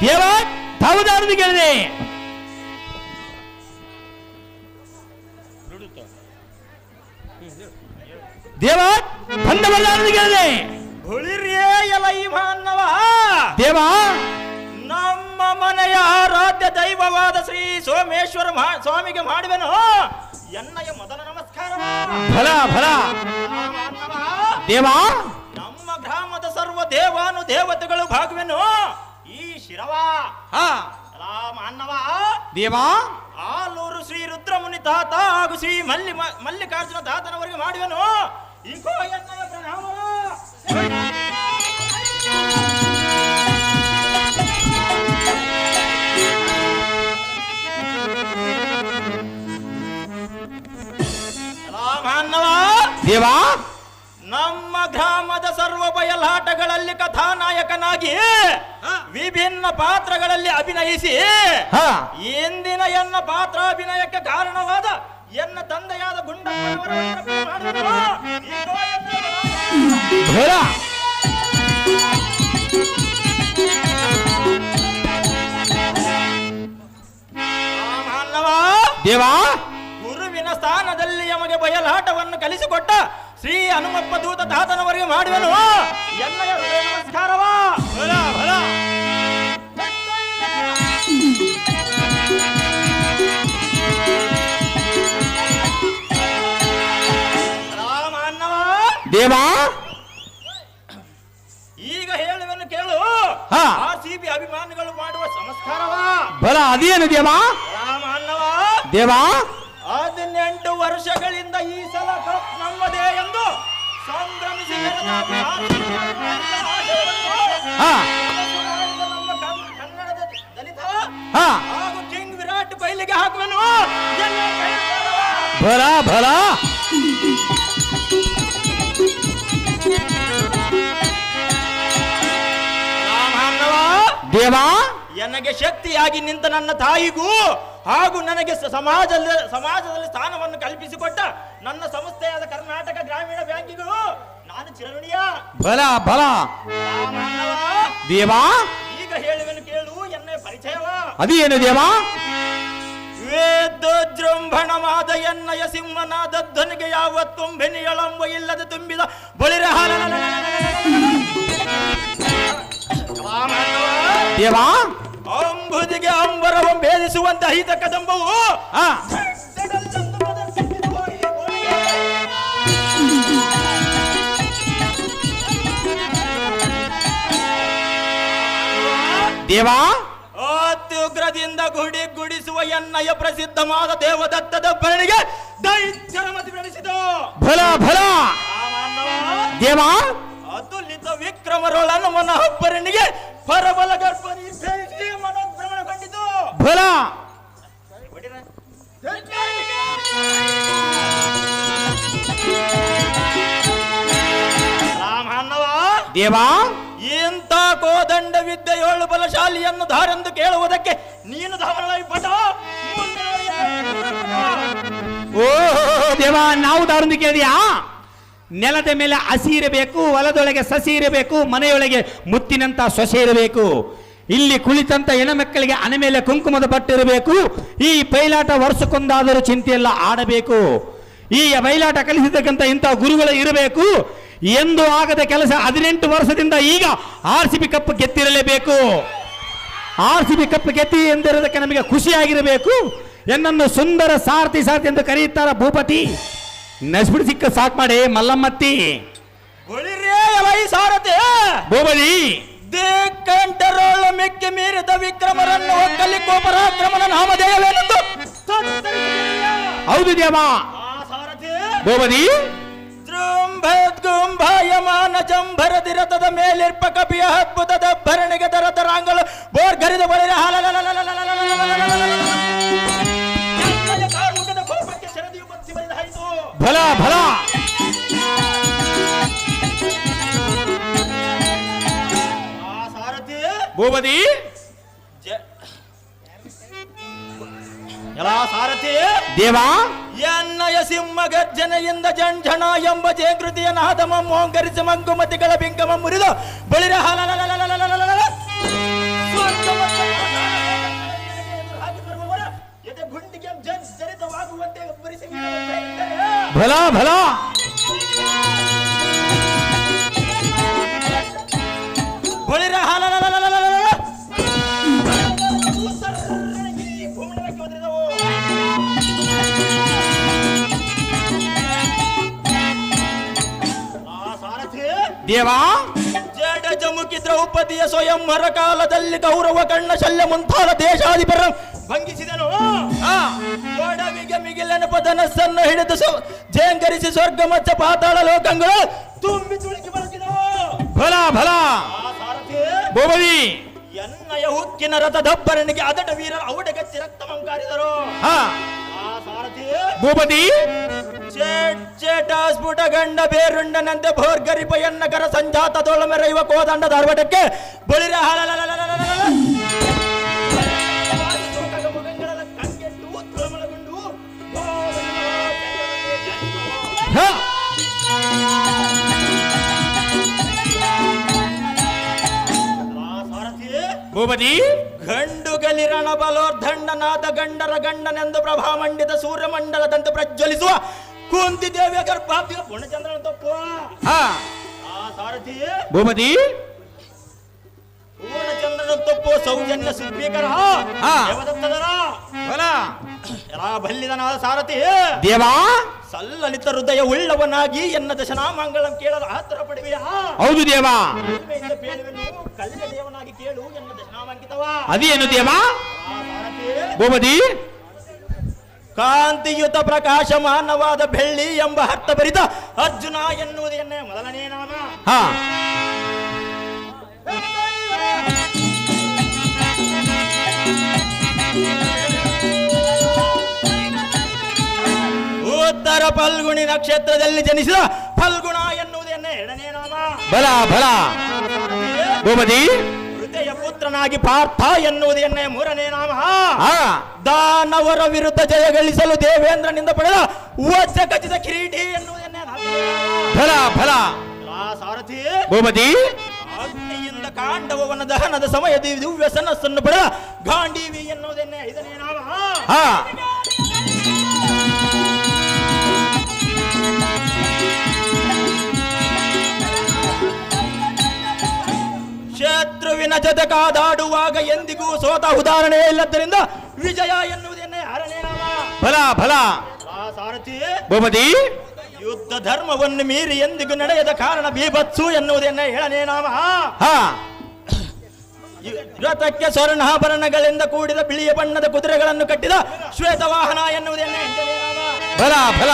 ದೇವ ತಾವುದಾರದು ಕೇಳಿದೆ ದೇವ ಬಂದವರಾರದು ಕೇಳಿದೆ ಮಾನವ. ದೇವ ನಮ್ಮ ಮನೆಯ ಆರಾಧ್ಯ ದೈವವಾದ ಶ್ರೀ ಸೋಮೇಶ್ವರ ಸ್ವಾಮಿಗೆ ಮಾಡುವೆನು ಎನ್ನಯ ಮೊದಲ ನಮಸ್ಕಾರ. ಫಲ ಫಲ ದೇವ ನಮ್ಮ ಗ್ರಾಮದ ಸರ್ವ ದೇವಾನು ದೇವತೆಗಳು ಭಾಗವೆನು ಶಿರವ. ಹಾ. ಅಲಾ ಮಾನವ ದೇವ. ಆಲೂರು ಶ್ರೀ ರುದ್ರಮುನಿ ತಾತ ಹಾಗೂ ಶ್ರೀ ಮಲ್ಲಿ ಮಲ್ಲಿಕಾರ್ಜುನ ತಾತನವರಿಗೆ ಮಾಡುವೆನು. ಇಂಕೋ ಎನ್ನಯ ಪ್ರಣಾಮ. ಅಲಾ ಮಾನವ ನಮ್ಮ ಗ್ರಾಮದ ಸರ್ವ ಬಯಲಾಟಗಳಲ್ಲಿ ಕಥಾನಾಯಕನಾಗಿ ವಿಭಿನ್ನ ಪಾತ್ರಗಳಲ್ಲಿ ಅಭಿನಯಿಸಿ ಹಾ. ಇಂದಿನ ಎನ್ನ ಪಾತ್ರಾಭಿನಯಕ್ಕೆ ಕಾರಣವಾದ ಎನ್ನ ತಂದೆಯಾದ ಗುಂಡ ದೇವಾ. ಗುರುವಿನ ಸ್ಥಾನದಲ್ಲಿ ನಮಗೆ ಬಯಲಾಟವನ್ನು ಕಲಿಸಿಕೊಟ್ಟ ಶ್ರೀ ಹನುಮಪ್ಪ ದೂತ ತಾತನವರಿಗೆ ಮಾಡುವೆನು. ಎನ್ನಯ ನಮಸ್ಕಾರವಾ. ನಮಸ್ಕಾರವ ದೇವ? ಈಗ ಹೇಳುವನ್ನು ಕೇಳು. ಹಾ. ಆರ್ ಸಿ ಬಿ ಅಭಿಮಾನಿಗಳು ಮಾಡುವ ಸಂಸ್ಕಾರವ. ಬಲ ಅದೇನು ದೇವ? ರಾಮ ಅನ್ನವ ದೇವ? ಹದಿನೆಂಟು ವರ್ಷಗಳಿಂದ ಈ ಸಲ ಕಪ್ ನಮ್ಮದೇ ಎಂದು ಸಂಭ್ರಮಿಸಿ ಹಾ. ಕಿಂಗ್ ವಿರಾಟ್ ಕೊಹ್ಲಿಗೆ ಹಾಕುವೆನು. ಭರ ಭರ ದೇವಾ. ನನಗೆ ಶಕ್ತಿಯಾಗಿ ನಿಂತ ನನ್ನ ತಾಯಿಗೂ ಹಾಗೂ ನನಗೆ ಸಮಾಜದಲ್ಲಿ ಸಮಾಜದಲ್ಲಿ ಸ್ಥಾನವನ್ನು ಕಲ್ಪಿಸಿಕೊಟ್ಟ ನನ್ನ ಸಂಸ್ಥೆಯಾದ ಕರ್ನಾಟಕ ಗ್ರಾಮೀಣ ಬ್ಯಾಂಕಿಗೂ ನಾನು ಚಿರಋಣಿಯ. ಬಲ ಬಲ ದೇವ. ಈಗ ಹೇಳುವೆನು అది ఏనదేమా ವೇದೋಜೃಂಭಣ ಮಾದಯನ್ನಯ ಸಿಂಹನಾದ ಧ್ವನಿಗೆ ಯಾವ ತುಂಬಿನಿಯಳಂಬ ಇಲ್ಲದೆ ತುಂಬಿದ ಬಳಿರ ದೇವಾ ಅಂಬುದಿಗೆ ಅಂಬರವ ಭೇದಿಸುವಂತ ಹಿತ ಕದಂಬವು ದೇವಾ ಅತ್ಯುಗ್ರದಿಂದ ಗುಡಿ ಗುಡಿಸುವ ಎನ್ನಯ ಪ್ರಸಿದ್ಧವಾದ ದೇವದತ್ತದ ಭರಣಿಗೆ ದೈತ್ಯರ ಮತಿ ಭಲ ಭಲ. ದೇವ. ಅತುಲಿತ ವಿಕ್ರಮರೊಳನ್ನು ಮನ ಹಬ್ಬರಣಿಗೆ ಪರಬಲ ಗರ್ಭನಿ ಕಂಡಿತು. ಮನೋಭ್ರಮಣಗೊಂಡಿತು ಭಲ ರಾಮಣ್ಣವ ದೇವ. ಇಂಥ ಕೋದಂಡ ವಿದ್ಯೆಯೋಳು ಬಲಶಾಲಿಯನ್ನು ಧಾರೆಂದು ಕೇಳುವುದಕ್ಕೆ ನೀನು ಧಾವಣವಾಗಿ ಪಟ. ಮುಂದೆ ಓ ದೇವ, ನಾವು ದಾರುಂದು ಕೇಳಿದ್ಯಾ? ನೆಲದ ಮೇಲೆ ಹಸಿ ಇರಬೇಕು, ಹೊಲದೊಳಗೆ ಸಸಿ ಇರಬೇಕು, ಮನೆಯೊಳಗೆ ಮುತ್ತಿನಂತ ಸೊಸೆ ಇರಬೇಕು. ಇಲ್ಲಿ ಕುಳಿತಂತ ಹೆಣ್ಮಕ್ಕಳಿಗೆ ಅನ ಮೇಲೆ ಕುಂಕುಮದ ಬಟ್ಟೆ ಇರಬೇಕು. ಈ ಪೈಲಾಟ ವರ್ಷಕ್ಕೊಂದಾದರೂ ಚಿಂತೆಯೆಲ್ಲ ಆಡಬೇಕು. ಈ ಬಯಲಾಟ ಕಲಿಸಿರ್ತಕ್ಕಂಥ ಇಂಥ ಗುರುಗಳು ಇರಬೇಕು. ಎಂದು ಆಗದ ಕೆಲಸ ಹದಿನೆಂಟು ವರ್ಷದಿಂದ ಈಗ ಆರ್ ಸಿ ಬಿ ಕಪ್ ಗೆದ್ದಿರಲೇಬೇಕು. ಆರ್ ಸಿ ಬಿ ಕಪ್ ಗೆದ್ದಿ ಎಂದಿರೋದಕ್ಕೆ ನಮಗೆ ಖುಷಿಯಾಗಿರಬೇಕು. ಎನ್ನನ್ನು ಸುಂದರ ಸಾರಥಿ ಸಾರಥಿ ಎಂದು ಕರೆಯುತ್ತಾರ ಭೂಪತಿ. ನೆಸ್ಬಿಡಿ ಸಿಕ್ಕ ಸಾಕ್ ಮಾಡಿ ಮಲ್ಲಮ್ಮತ್ತಿ. ಸಾರಥಿ. ಭೂಪತಿ. ದೇಕಂಟರೋಳ ಮೆಕ್ಕೆ ಮೀರಿದ ವಿಕ್ರಮರನ್ನು ಒಕ್ಕಲಿ ಪರಾಕ್ರಮನ ನಾಮಧೇಯವೇನೆಂದು? ಹೌದು ದೇವ. ಭೂಪತಿ. ಜಂಭರದಿರತದ ಮೇಲಿರ್ಪ ಕಪಿಯ ಅದ್ಭುತದ ಭರಣಿಗೆ ದರದ ರಾಂಗಳು ಬೋರ್ ಗರಿದ ಬಳಿರ ಭಲ ಭಲ ಭೂಪತಿ ಎಲ್ಲ ಸಾರಥಿ ದೇವಾ ಎನ್ನಯ ಸಿಂಹ ಗರ್ಜನೆಯಿಂದ ಜಂಜಣ ಎಂಬ ಜೇಕೃತಿಯ ನಾದಮ ಮೋಂಗರಿಸಿ ಮಂಗುಮತಿಗಳ ಬಿಂಗಮ ಮುರಿದು ಬಳಿರ ಭಲ ಭಲ. ಬಳಿರ ಹಾಲ ದೇವಾ? ಜಡ ಜಮುಕಿ ದ್ರೌಪದಿಯ ಸ್ವಯಂ ಮರಕಾಲದಲ್ಲಿ ಗೌರವ ಕಣ್ಣ ಶಲ್ಯ ಮುಂತಾದ ದೇಶಾಧಿಪರ ಭಂಗಿಸಿದನು. ಪದನ ಸಣ್ಣ ಹಿಡಿದು ಜೇಂಗರಿಸಿ ಸ್ವರ್ಗ ಮಚ್ಚ ಪಾತಾಳ ಲೋಕಂಗಳು ತುಂಬಿ ತುಳುಕಿ ಬರುತ್ತಿದವು ಫಲ ಫಲ ಬೋಬವಿ ಎನ್ನಯ ಹುಕ್ಕಿನ ರಥ ಅದಟ ವೀರ ಔಡಗಚ್ಚಿ ರಕ್ತಮಂ ಕಾರಿದರು ಆ ಸಾರಥಿ ಭೂಪತಿ. ಚೇಟ್ ಚೇಟಾಸ್ಫುಟ ಗಂಡ ಬೇರುಂಡನಂತೆ ಭೋರ್ಗರಿಪಯನ್ನ ಕರ ಸಂಜಾತ ತೋಳಮೆರೆಯುವ ಕೋದಂಡ ಧಾರವಾಡಕ್ಕೆ ಬಳಿರ ಭೂಪತಿ. ಗಂಡು ಗಲಿರಣ ಬಲೋರ್ಧಂಡನಾದ ಗಂಡರ ಗಂಡನೆಂದು ಪ್ರಭಾ ಪ್ರಭಾಮಂಡಿತ ಸೂರ್ಯಮಂಡಲದಂತೆ ಪ್ರಜ್ವಲಿಸುವ ಕುಂತಿದ್ದೇವೆ ಯಾಕಂದ್ರೆ ಪಾಪಿ ಪೂರ್ಣಚಂದ್ರ ತಪ್ಪ ಹಾ. ಆ ಸಾರಥಿ. ಭೂಮತಿ ಪೂರ್ಣಚಂದ್ರನ ತಪ್ಪು ಸೌಜನ್ಯ ಸುದ್ವೀಕರ ದೇವದತ್ತದರ ಬಲ. ರಾ ಬಲ್ಲಿದನಾದ ಸಾರಥಿ. ದೇವಾ? ಸಲ್ಲಲಿತ ಹೃದಯ ಉಳ್ಳವನಾಗಿ ಎನ್ನ ದಶನಾ ಮಂಗಳಂ ಕೇಳದ ಆತರ ಪಡುವೆಯ. ಹೌದು ದೇವಾ. ಕಲ್ಲಿನ ದೇವನಾಗಿ ಕೇಳು ಎನ್ನ ದಶನಾಮಾಂಕಿತವ ಅದೇನು ದೇವಾ? ಭೂಮತಿ ಕಾಂತಿಯುತ ಪ್ರಕಾಶಮಾನವಾದ ಬೆಳ್ಳಿ ಎಂಬ ಅರ್ಥ ಬರಿತ ಅರ್ಜುನ ಎನ್ನುವುದನ್ನೇ? ಮೊದಲನೇ ನಾಮ. ಹಾ. ಉತ್ತರ ಫಲ್ಗುಣಿ ನಕ್ಷತ್ರದಲ್ಲಿ ಜನಿಸಿದ ಫಲ್ಗುಣ ಎನ್ನುವುದನ್ನೇ? ಎರಡನೇ ನಾಮ. ಬಲ ಬಲ. ಭೂಪತಿ. ಪುತ್ರನಾಗಿ ಪಾರ್ಥ ಎನ್ನುವುದನ್ನೇ ಮೂರನೇ ನಾಮ. ಹಾ ದಾನವರ ವಿರುದ್ಧ ಜಯಗಳಿಸಲು ದೇವೇಂದ್ರನಿಂದ ಪಡೆದ ವಜ್ರ ಖಚಿತ ಕಿರೀಟಿ ಎನ್ನುವುದನ್ನೇ. ಫಲ ಸಾರಥಿ ಭೂಮತಿ ಅಗ್ನಿಯಿಂದ ಕಾಂಡವನ ದಹನದ ಸಮಯದ ದಿವ್ಯ ಸನಸ್ಸನ್ನು ಪಡೆದ ಗಾಂಡೀವಿ ಎನ್ನುವುದನ್ನೇ ಐದನೇ ನಾಮ. ಶತ್ರುವಿನ ಜೊತೆ ಕಾದಾಡುವಾಗ ಎಂದಿಗೂ ಸೋತ ಉದಾಹರಣೆ ಇಲ್ಲದ್ದರಿಂದ ವಿಜಯ ಎನ್ನುವುದನ್ನೇ ಆರನೇ ನಾಮ. ಫಲ ಫಲ ಸಾರಥಿ ಭೂಮತಿ. ಯುದ್ಧ ಧರ್ಮವನ್ನು ಮೀರಿ ಎಂದಿಗೂ ನಡೆಯದ ಕಾರಣ ಬೀಭತ್ಸು ಎನ್ನುವುದನ್ನೇ ಹೇಳನೇ ನಾಮ. ರಥಕ್ಕೆ ಸ್ವರ್ಣಾಭರಣಗಳಿಂದ ಕೂಡಿದ ಬಿಳಿಯ ಬಣ್ಣದ ಕುದುರೆಗಳನ್ನು ಕಟ್ಟಿದ ಶ್ವೇತವಾಹನ ಎನ್ನುವುದನ್ನೇ ಎಂಟನೇ ನಾಮ. ಫಲ ಫಲ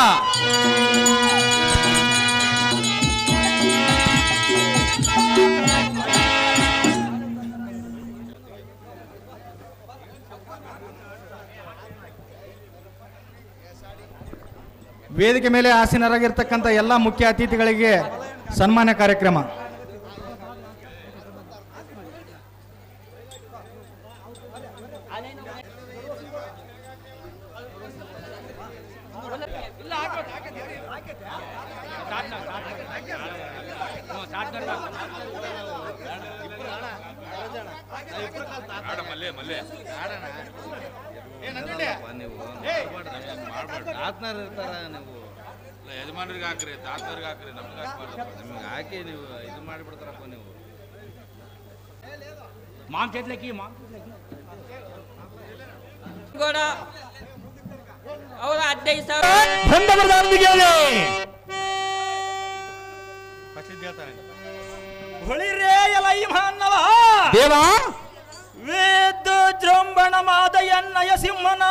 ವೇದಿಕೆ ಮೇಲೆ ಆಸೀನರಾಗಿರ್ತಕ್ಕಂಥ ಎಲ್ಲ ಮುಖ್ಯ ಅತಿಥಿಗಳಿಗೆ ಸನ್ಮಾನ ಕಾರ್ಯಕ್ರಮ. ತಾತ್ನಾರ್ ಇರ್ತಾರ ನೀವು. ಯಜಮಾನ್ರಿಗೆ ಹಾಕ್ರಿ ತಾತವ್ರಿಗೆ ಹಾಕ್ರಿ ನಮ್ಗೆ ಹಾಕ್ಬಾರ್ದು ನಿಮ್ಗೆ ಹಾಕಿ ನೀವು ಇದು ಮಾಡಿಬಿಡ್ತಾರಪ್ಪ ನೀವು. ಮಾಮ್ ಚೇತ್ಲಕ್ಕಿ ಮಾಮ್ ಅವರ ಹದಿನೈದು ಸಾವಿರ. ದೇವಾ. ವೇದ వజ్రంబణమాదయన్నయ సింహనా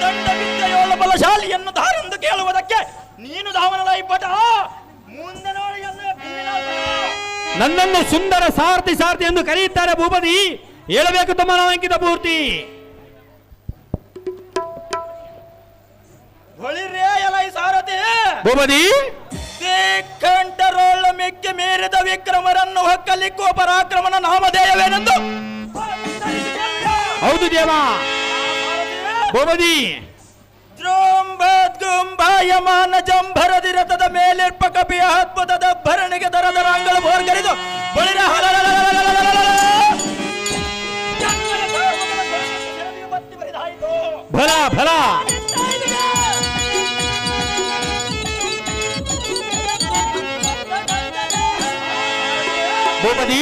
ಕೋದಂಡ ವಿದ್ಯೆಯೋಳ ಬಲಶಾಲಿಯನ್ನು ಶಾಲಿಯನ್ನು ದಾರೆಂದು ಕೇಳುವುದಕ್ಕೆ ನೀನು ಧಾವನದ ಪಟ. ಮುಂದೆ ನೋಡಿ ನನ್ನನ್ನು ಸುಂದರ ಸಾರಥಿ ಸಾರಥಿ ಎಂದು ಕರೆಯುತ್ತಾರೆ ಭೂಪತಿ. ಹೇಳಬೇಕು ತಮ್ಮ ನಾವಂಕಿತ ಪೂರ್ತಿ. ಭೂಪತಿ. ಕಂಠರೋಳ ಮೆಕ್ಕೆ ಮೇರಿದ ವಿಕ್ರಮರನ್ನು ಹೊಕ್ಕಲಿಕ್ಕುವ ಪರಾಕ್ರಮನ ನಾಮಧೇಯವೇನೆಂದು. ಹೌದು ದೇವ. ಬಹುಮತಿ ದ್ರೋಂಬಾಯಮಾನ ಜಂಭರದಿರತದ ಮೇಲಿರ್ಪ ಕಪಿಯ ಅದ್ಭುತದ ಭರಣಿಗೆ ದರದ ರಾಂಗಳ ಬೋರ್ಗರಿದು ಬಳಿರ ಭಲ ಭಲ ಬಹುಮತಿ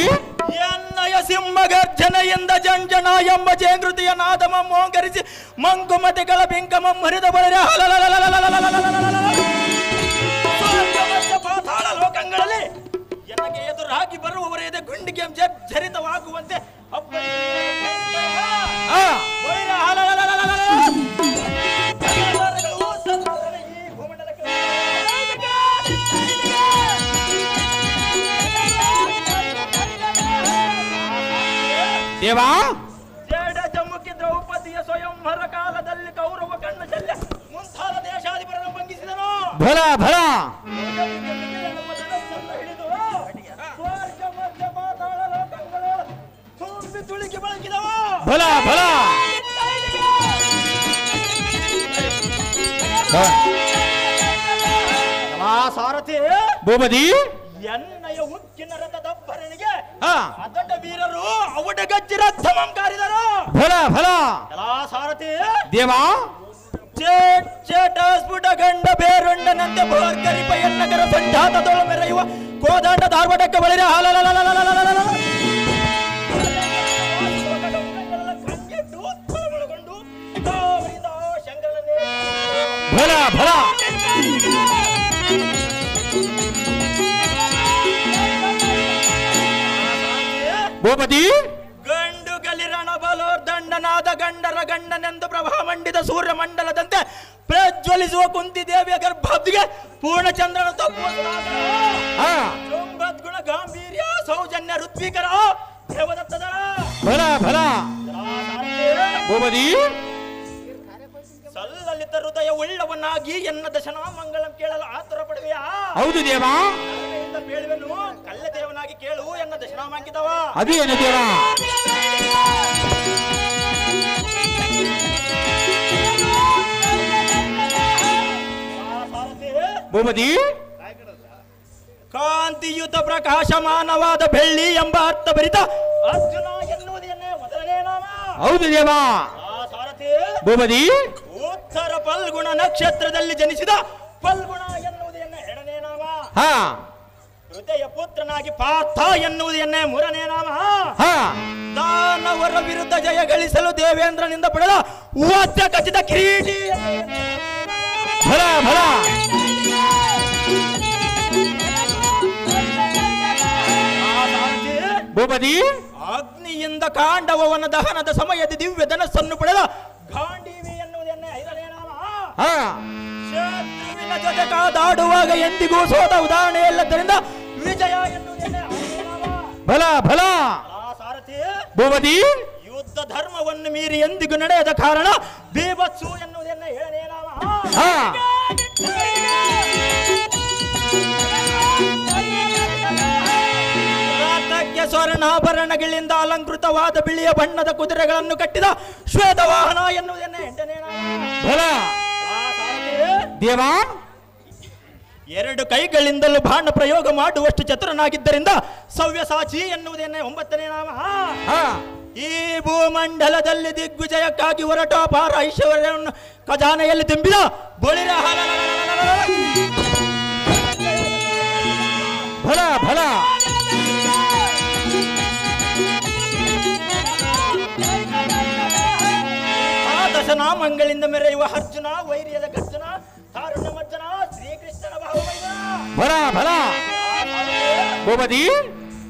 ಗರ್ಜನೆಯಿಂದ ಜಂಜನ ಎಂಬ ಜೇಂಗೃತಿಯ ನಾದಮ ಮೋಂಗರಿಸಿ ಮಂಕುಮತಿಗಳ ಬಿಂಕಮ ಮರಿದ ಬಳಿರ ಪಾತಾಳ ಲೋಕಗಳಲ್ಲಿ ನನಗೆ ಎದುರಾಗಿ ಬರುವವರ ಎದೆ ಗುಂಡಿಗೆ ಜರ್ಜರಿತವಾಗುವಂತೆ ದೇವಾ ಜೇಡ ಜಮ್ಮುಕ್ಕೆ ದ್ರೌಪದಿಯ ಸ್ವಯಂವರ ಕಾಲದಲ್ಲಿ ಕೌರವ ಕಣ್ಣ ಶಲ್ಯ ಮುಂತಾದ ದೇಶಾಧಿಪರನ್ನು ಬಂಧಿಸಿದನು ಭಲ ಭಲ ತುಳಿಕೆ ಬಳಕಿದವ ಭಲ ಭಲ ಸಾರಥಿ ಭೂಪತಿ ಎನ್ನ ಅದಟ ವೀರರು ಅವಟ ಗಜ್ಜಿರ ಸಮಂ ಕಾರಿದರು ಫಲ ಫಲ ಎಲ್ಲಾ ಸಾರಥಿ ದೇವ ಚೇಟ್ ಚೇಟ ಸ್ಫುಟ ಗಂಡ ಬೇರುಂಡನಂತೆ ಭೋರ್ಕರಿ ಪಯನ್ನಗರ ಸಂಜಾತದೊಳ ಮೆರೆಯುವ ಕೋದಂಡ ಧಾರ್ವಾಡಕ್ಕೆ ಬಳಿರ ಫಲ ಫಲ ಭೂಪತಿ? ಗಂಡು ಗಲಿರಣ ಬಲೋರ್ದಂಡನಾದ ಗಂಡರ ಗಂಡನೆಂದು ಪ್ರಭಾ ಮಂಡಿದ ಸೂರ್ಯ ಮಂಡಲದಂತೆ ಪ್ರಜ್ವಲಿಸುವ ಕುಂತಿ ದೇವಿಯ ಗರ್ಭಾಬ್ದಿಗೆ ಪೂರ್ಣಚಂದ್ರನ ಗುಣ ಗಾಂಭೀರ್ಯ ಸೌಜನ್ಯ ಋತ್ವಿಕರ ಫಲ ಭೂಪತಿ? ಸಲ್ಲಲಿತ ಹೃದಯ ಉಳ್ಳವನಾಗಿ ಎನ್ನ ದಶನ ಮಂಗಳಂ ಕೇಳಲು ಆತುರ ಪಡುವೆಯಾ ಹೌದು ದೇವಾ. ಕರುಣೆಯಿಂದ ಕಲ್ಲ ದೇವನಾಗಿ ಕೇಳು ಎನ್ನ ದಶನಾಮಾಂಕಿತವ ಅದು ಏನು ದೇವ? ಭೂಮತಿ ಕಾಂತಿಯುತ ಪ್ರಕಾಶಮಾನವಾದ ಬೆಳ್ಳಿ ಎಂಬ ಅರ್ಥ ಭರಿತ ಅರ್ಜುನ ಎನ್ನುವುದೇನೆ ಮೊದಲನೇ ನಾಮ. ಹೌದು ದೇವ. ಉತ್ತರ ಫಲ್ಗುಣ ನಕ್ಷತ್ರದಲ್ಲಿ ಜನಿಸಿದ ಫಲ್ಗುಣ ಎನ್ನುವುದೇನೆ ಎರಡನೇ ನಾಮ. ಹಾ. ಹೃದಯ ಪುತ್ರನಾಗಿ ಪಾಥ ಎನ್ನುವುದೇನೆ ಮೂರನೇ ನಾಮ. ಹಾ. ದಾನವರ ವಿರುದ್ಧ ಜಯ ಗಳಿಸಲು ದೇವೇಂದ್ರನಿಂದ ಪಡೆದ ವಜ್ರ ಖಚಿತ ಕಿರೀಟಿ ಭೂಪತಿ. ಅಗ್ನಿಯಿಂದ ಕಾಂಡವವನ ದಹನದ ಸಮಯದ ದಿವ್ಯ ಧನಸ್ಸನ್ನು ಪಡೆದ ಗಾಂಡೀವಿ ಶತ್ರುವಿನ ಜೊತೆ ಕಾದಾಡುವಾಗ ಎಂದಿಗೂ ಸೋತ ಉದಾಹರಣೆ ಇಲ್ಲದರಿಂದ ವಿಜಯ ಬಲ ಬಲ. ಭೂಮತಿ ಯುದ್ಧ ಧರ್ಮವನ್ನು ಮೀರಿ ಎಂದಿಗೂ ನಡೆಯದ ಕಾರಣ ಬೀಭತ್ಸು ಎನ್ನುವುದನ್ನ ಹೇಳನೇ ಸ್ವರ್ಣಾಭರಣಗಳಿಂದ ಅಲಂಕೃತವಾದ ಬಿಳಿಯ ಬಣ್ಣದ ಕುದುರೆಗಳನ್ನು ಕಟ್ಟಿದ ಶ್ವೇತವಾಹನ ಎನ್ನುವುದನ್ನ ಎಂಟನೇ ದೇವ ಎರಡು ಕೈಗಳಿಂದಲೂ ಬಾಣ ಪ್ರಯೋಗ ಮಾಡುವಷ್ಟು ಚತುರನಾಗಿದ್ದರಿಂದ ಸವ್ಯಸಾಚಿ ಎನ್ನುವುದೇನೆ ಒಂಬತ್ತನೇ ನಾಮ. ಈ ಭೂಮಂಡಲದಲ್ಲಿ ದಿಗ್ವಿಜಯಕ್ಕಾಗಿ ಹೊರಟ ಪಾರ ಐಶ್ವರ್ಯವನ್ನು ಖಜಾನೆಯಲ್ಲಿ ತುಂಬಿದ ಬಳಿರ ಭಲ ಭಲ. ಆ ದಶನಾಮಗಳಿಂದ ಮೆರೆಯುವ ಅರ್ಜುನ ವೈರ್ಯದ ಫಲ ಭೂಪತಿ?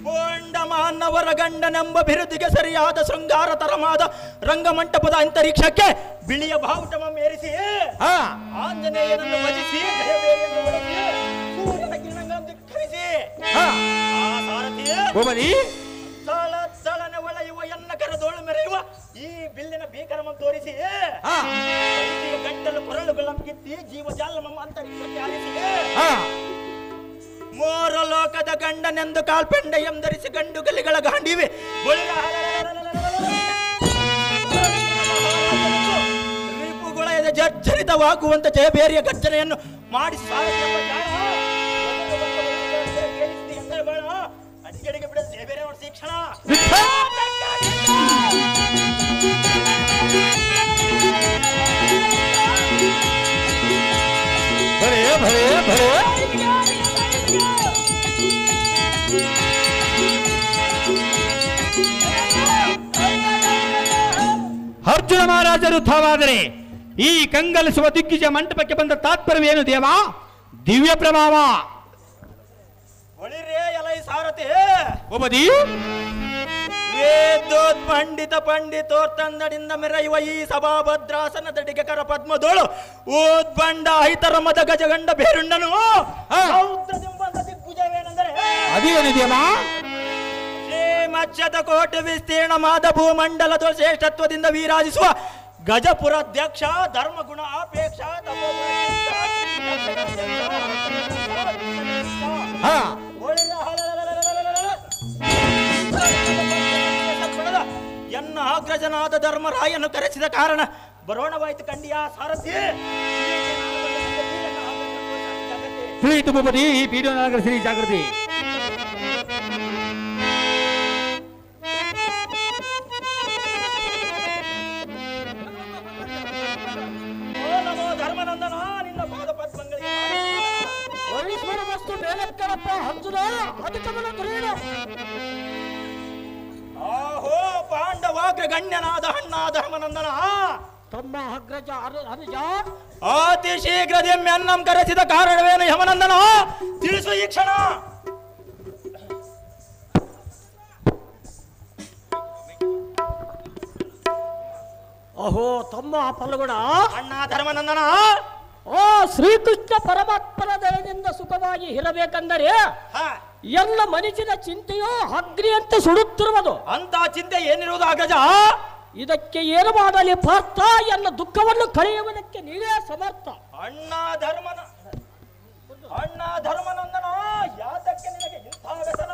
ಪುಂಡಮ ಮಾನವರ ಗಂಡನೆಂಬ ಬಿರುದಿಗೆ ಸರಿಯಾದ ಶೃಂಗಾರ ತರಮಾದ ರಂಗಮಂಟಪದ ಅಂತರಿಕ್ಷಕ್ಕೆ ಬಿಳಿಯ ಬಾವುಟಮ ಮೇರಿಸಿ ಹಾ. ಆಂಜನೇಯನನ್ನು ವಜಿಸಿ ಸೂರ್ಯನ ಕಿರಣಗಳನ್ನು ಧಿಕ್ಕರಿಸಿ ಹಾ. ಆ ಸಾರಥಿ ತಳ ತಳನೆ ಒಳೆಯುವ ಎನ್ನ ಕರದೋಳು ಮೆರೆಯುವ ಈ ಬಿಲ್ಲಿನ ಭೀಕರಮ ತೋರಿಸಿ ಗಂಟಲು ಕೊರಳುಗಳನ್ನು ಕಿತ್ತಿ ಜೀವಜಾಲಮ ಅಂತರಿಕ್ಷಕ್ಕೆ ಆರಿಸಿ ಹಾ. ಮೋರ ಲೋಕದ ಗಂಡನೆಂದು ಕಾಲ್ಪಂಡ ಎಂದರಿಸಿ ಗಂಡು ಗಲಿಗಳ ಗಾಂಡಿವೆ. ರಿಪುಗಳ ಜರ್ಜರಿತವಾಗುವಂತ ಜಯಬೇರಿಯ ಗರ್ಜನೆಯನ್ನು ಮಾಡಿ ಅಂಜಡಿಗೆ ಬಿಡ ಜಯಬೇರೆ ಶಿಕ್ಷಣ ಭರೇ ಭರೇ ಭರೇ. ಅರ್ಜುನ ಮಹಾರಾಜರು ತಾವಾದರೆ ಈ ಕಂಗಲಿಸುವ ದಿಗ್ಗಜ ಮಂಟಪಕ್ಕೆ ಬಂದ ತಾತ್ಪರ್ಯವೇನು ದೇವಾ? ದಿವ್ಯ ಪ್ರಭಾವ. ಪಂಡಿತ ಪಂಡಿತೋರ್ತಂದಡಿಂದ ಮೆರೆಯುವ ಈ ಸಭಾ ಭದ್ರಾಸನ ದಡಿಗೆ ಕರ ಪದ್ಮದೋಳು ಓದ್ಬಂಡ ಐತರ ಮದ ಗಜಗಂಡ ಬೇರುಂಡನು ಅದೇನಿದೆಯಲ್ಲ ಮಜ್ಜದ ಕೋಟೆ ವಿಸ್ತೀರ್ಣವಾದ ಭೂಮಂಡಲದ ಶ್ರೇಷ್ಠತ್ವದಿಂದ ವಿರಾಜಿಸುವ ಗಜಪುರಾಧ್ಯಕ್ಷ ಧರ್ಮಗುಣ ಅಪೇಕ್ಷ ಎನ್ನ ಅಗ್ರಜನಾದ ಧರ್ಮರಾಯನು ಕರೆಸಿದ ಕಾರಣ ಬರೋಣವಾಯ್ತು ಕಂಡಿಯ ಸಾರಥಿ ತಿಳಿಯಿತು ಪೀಡನಾಗರ ಶ್ರೀ ಜಾಗೃತಿ ಹಂಜುನ ಅಧಿಕಮನ ಧುರೀಣ. ಆಹೋ ಪಾಂಡವಾಗ್ರ ಗಣ್ಯನಾದ ಹಣ್ಣಾದ ಧರ್ಮನಂದನ ತಮ್ಮ ಅಗ್ರಜ ಅನು- ಅನುಜ. ಅತಿ ಶೀಘ್ರದಿ ಮೆನ್ನಂ ಕರೆಸಿದ ಕಾರಣವೇನು ಯಮನಂದನ? ತಿಳಿಸು ಈ ಕ್ಷಣ. ಅಹೋ ತಮ್ಮ ಫಲಗುಣ ಅಣ್ಣ ಧರ್ಮನಂದನ ಓ ಶ್ರೀಕೃಷ್ಣ ಪರಮಾತ್ಮನ ದಯದಿಂದ ಸುಖವಾಗಿ ಇರಬೇಕಂದರೆ ಎಲ್ಲ ಮನುಷ್ಯನ ಚಿಂತೆಯೋ ಅಂತ ಸುಡುತ್ತಿರುವುದು. ಅಂತ ಚಿಂತೆ ಏನಿರುವುದು ಅಗಜ ಇದಕ್ಕೆ ಏನು ಮಾಡಲಿ? ಪಾರ್ಥ ಎಲ್ಲ ದುಃಖವನ್ನು ಕಳೆಯುವುದಕ್ಕೆ ನೀವೇ ಸಮರ್ಥ. ಅಣ್ಣ ಧರ್ಮನ ಅಣ್ಣ ಧರ್ಮನಂದನ ಯಾತಕ್ಕೆ ನಿನಗೆ ಇಂಥ ವ್ಯಸನ?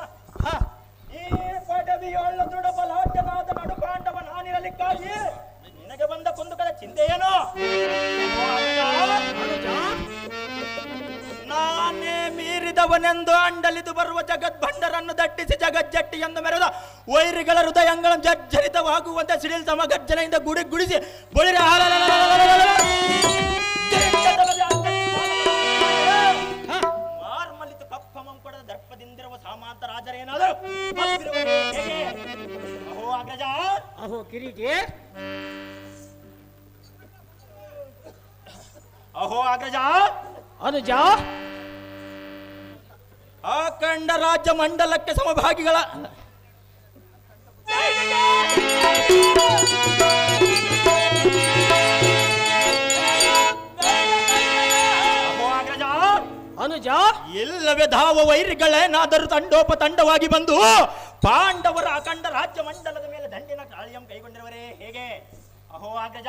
ಈ ಪದವಿಯೊಳ್ಳ ದುಡಬಲಾಢ್ಯನಾದ ನಡುಕಾಂಡವ ನಾನಿರಲಿಕ್ಕಾಗಿ ನಿನಗೆ ಬಂದ ಕುಂದುಕದ ಚಿಂತೆ ಏನು? ನಾನೇ ಮೀರಿದವನೆಂದು ಅಂಡಲಿದು ಬರುವ ಜಗದ್ಭಂಡರನ್ನು ದಟ್ಟಿಸಿ ಜಗಜ್ಜಟ್ಟಿ ಎಂದು ಮೆರೆದ ವೈರಿಗಳ ಹೃದಯಂಗಳ ಜರ್ಜರಿತವಾಗುವಂತೆ ಸಿಡಿಲ್ ತಮ್ಮ ಗರ್ಜನೆಯಿಂದ ಗುಡಿ ಗುಡಿಸಿ ಬಳಿರ ಕಪ್ಪ ಮಂಕೊಡದ ಸಾಮಾಂತ ರಾಜರೇನಾದರೂ ಅಹೋ ಅಗ್ರಜ. ಅಹೋ ಕಿರೀಟಿ. ಅಹೋ ಅಗ್ರಜ ಅನುಜ! ಅಖಂಡ ರಾಜ್ಯ ಮಂಡಲಕ್ಕೆ ಸಮಭಾಗಿಗಳ! ಅನುಜ! ಇಲ್ಲವೇ ಧಾವ ವೈರಿಗಳೇನಾದರೂ ತಂಡೋಪ ತಂಡವಾಗಿ ಬಂದು ಪಾಂಡವರ ಅಖಂಡ ರಾಜ್ಯ ಮಂಡಲದ ಮೇಲೆ ದಂಡಿನ ಕಾಳಿಯಂ ಕೈಗೊಂಡಿರುವರೇ ಹೇಗೆ? ಅಹೋ ಅಗ್ರಜ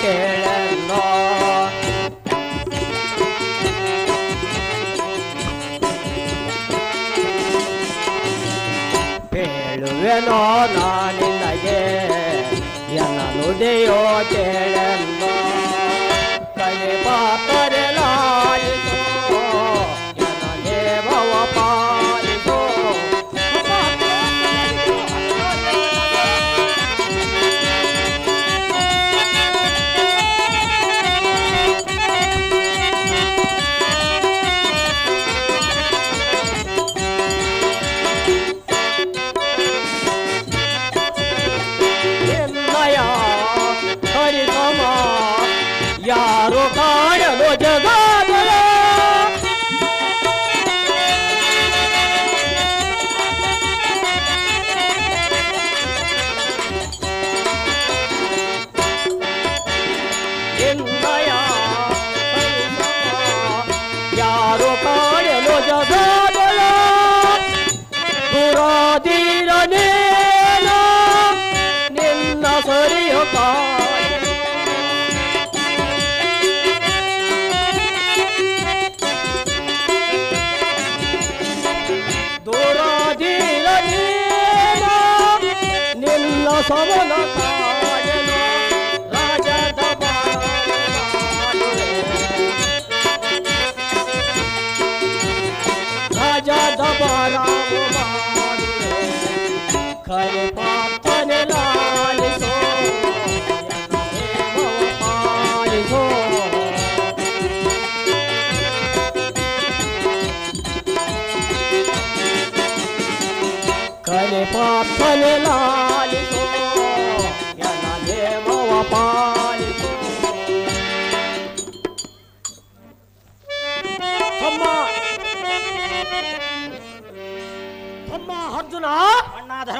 ಕೇಳೆಂದೋ ಬೇಳುವೆನೋ ನಾನಿನಗೆ ಎನ್ನ ನುಡಿಯೋ ಕೇಳೆಂದೋ बुखार लो जगा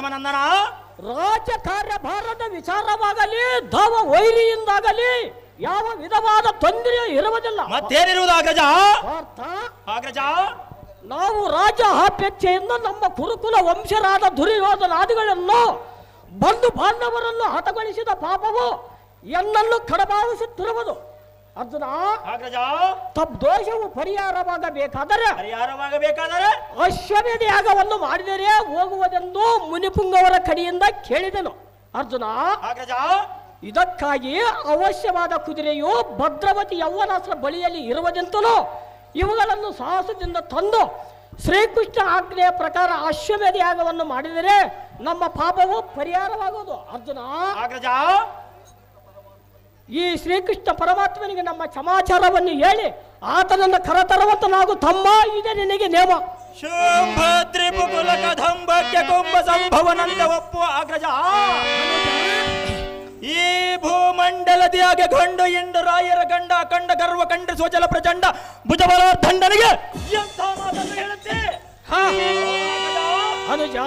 ಅಣ್ಣ ರಾಜ್ಯ ಕಾರ್ಯಭಾರದ ವಿಚಾರವಾಗಲಿ ಧವ ವೈರಿಯಿಂದಾಗಲಿ ಯಾವ ವಿಧವಾದ ತೊಂದರೆ ಇರುವುದಿಲ್ಲ. ಮತ್ತೇನಿರುವುದು ಅಗ್ರಜ? ಅರ್ಥ ಅಗ್ರಜ? ನಾವು ರಾಜ ಅಪೇಕ್ಷೆಯಿಂದ ನಮ್ಮ ಕುರುಕುಲ ವಂಶರಾದ ದುರ್ಯೋಧನಾದಿಗಳನ್ನು ಬಂಧು ಬಾಂಧವರನ್ನು ಹತಗೊಳಿಸಿದ ಪಾಪವು ಎಲ್ಲನ್ನು ಕಡಬಾವಿಸುತ್ತಿರುವುದು ಅರ್ಜುನ ನಾಗರಾಜ ತಪ್ ದೋಷವು ಪರಿಹಾರವಾಗಬೇಕಾದರೆ ಪರಿಹಾರವಾಗಬೇಕಾದರೆ ಅಶ್ವಮೇಧ ಯಾಗವನ್ನು ಮಾಡಿದರೆ ಹೋಗುವುದೆಂದು ಮುನಿಪುಂಗವರ ಕಡೆಯಿಂದ ಕೇಳಿದನು. ಅರ್ಜುನ ಇದಕ್ಕಾಗಿ ಅವಶ್ಯವಾದ ಕುದುರೆಯು ಭದ್ರವತಿ ಯೌವನಾಸ್ತ್ರ ಬಳಿಯಲ್ಲಿ ಇರುವುದೆಂತಲೂ ಇವುಗಳನ್ನು ಸಾಹಸದಿಂದ ತಂದು ಶ್ರೀಕೃಷ್ಣ ಆಜ್ಞೆಯ ಪ್ರಕಾರ ಅಶ್ವಮೇಧ ಯಾಗವನ್ನು ಮಾಡಿದರೆ ನಮ್ಮ ಪಾಪವು ಪರಿಹಾರವಾಗುವುದು. ಅರ್ಜುನ ಈ ಶ್ರೀಕೃಷ್ಣ ಪರಮಾತ್ಮನಿಗೆ ನಮ್ಮ ಸಮಾಚಾರವನ್ನು ಹೇಳಿ ಆತನನ್ನು ಕರತರುವಂತ ನಾವು ತಮ್ಮ ಇದೆ ನಿನಗೆ ನೇಮ. ಕದಂಬಕ್ಕೆ ಕುಂಭ ಸಂಭವನಂತೆ ಒಪ್ಪುವ ಅಗ್ರಜ ಈ ಭೂಮಂಡಲದಿಯಾಗೆ ಗಂಡು ಇಂಡು ರಾಯರ ಗಂಡ ಕಂಡ ಗರ್ವ ಕಂಡ ಸೋಚಲ ಪ್ರಚಂಡ ಭುಜಬಲ ದಂಡನಿಗೆ ಮಾತನ್ನು ಹೇಳುತ್ತೆ? ಅನುಜ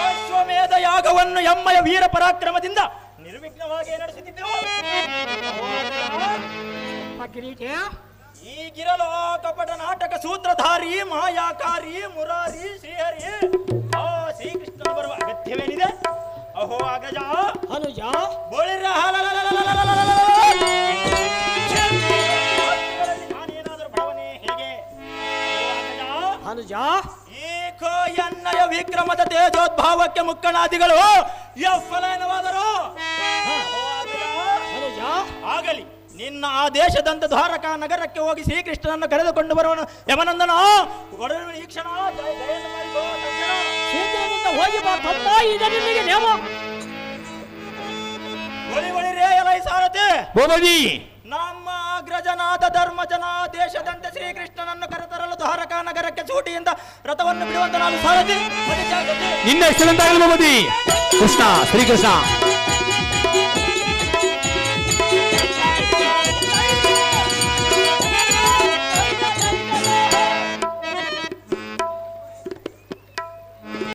ಅಶ್ವಮೇಧ ಯಾಗವನ್ನು ಎಮ್ಮಯ ವೀರ ಪರಾಕ್ರಮದಿಂದ ಕಿರೀಟ ಈಗಿರಲು ಆ ಕಪಟ ನಾಟಕ ಸೂತ್ರಧಾರಿ ಮಾಯಾಕಾರಿ ಮುರಾರಿ ಶ್ರೀಹರಿ ಆ ಶ್ರೀಕೃಷ್ಣ ಬರುವ ಅಗತ್ಯವೇನಿದೆ ಅಹೋ ಅಗಜ ಅನುಜ ಬೋಳಿರ ನಾನೇನಾದರೂ ಭಾವನೆ ಹೇಗೆ ಎನ್ನಯ ವಿಕ್ರಮದ ತೇಜೋದ್ಭಾವಕ್ಕೆ ಮುಕ್ಕಣಾದಿಗಳು ಯಫಲನವಾದರು ಅನುಜ ಆಗಲಿ. ನಿನ್ನ ಆ ದೇಶದಂತ ದ್ವಾರಕಾ ನಗರಕ್ಕೆ ಹೋಗಿ ಶ್ರೀಕೃಷ್ಣನನ್ನು ಕರೆದುಕೊಂಡು ಬರೋಣ. ಯಮನಂದನ ಒಡನೆ ಈ ಕ್ಷಣ ದಯ- ದಯೆಯನ್ನು ಮಾಡಿಕೋ, ತಕ್ಷಣ. ಹೋಗಿ ಬಾ ತಮ್ಮ ಇದೆ ನಿನಗೆ ನೇಮ. ಒಳಿ ಒಳಿ ರೇ ಎಲೈ ಸಾರಥಿ. ನಮ್ಮ ಅಗ್ರಜನಾದ ಧರ್ಮಜನ ದೇಶದಂತೆ ಶ್ರೀಕೃಷ್ಣನನ್ನು ಕರೆತರಲು ದ್ವಾರಕಾ ನಗರಕ್ಕೆ ಸೂಟಿಯಿಂದ ರಥವನ್ನು ಬಿಡುವಂತ ನಾನು ಸಾರಥಿ. ನಿನ್ನ ಹೆಸರಂತಾಗಲಿ ಕೃಷ್ಣ ಶ್ರೀಕೃಷ್ಣ. Thank you.